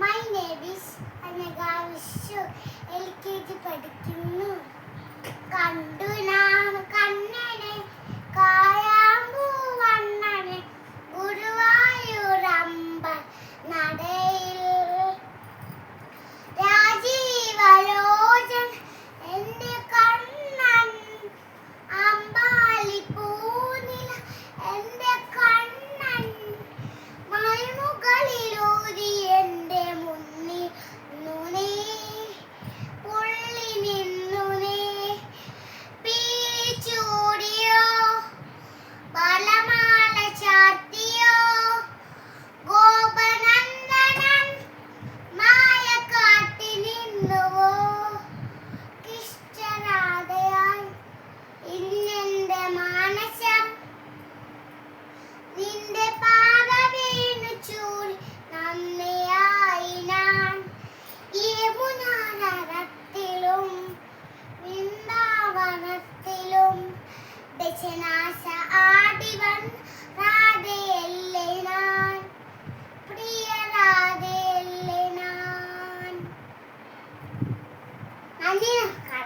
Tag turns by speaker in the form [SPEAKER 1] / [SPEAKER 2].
[SPEAKER 1] My നേബീസ് Anagha L K G പഠിക്കുന്നു. കണ്ടു. നിന്നുവോ കിഷ്ടരാധയായി ഇന്നെന്റെ മാനസം. നിന്റെ പാത വീണു ചൂടി നന്ദിയായി ഞാൻ. യമുനാനത്തിലും വൃന്ദാവനത്തിലും ദശനാശ ആടിവൻ Antes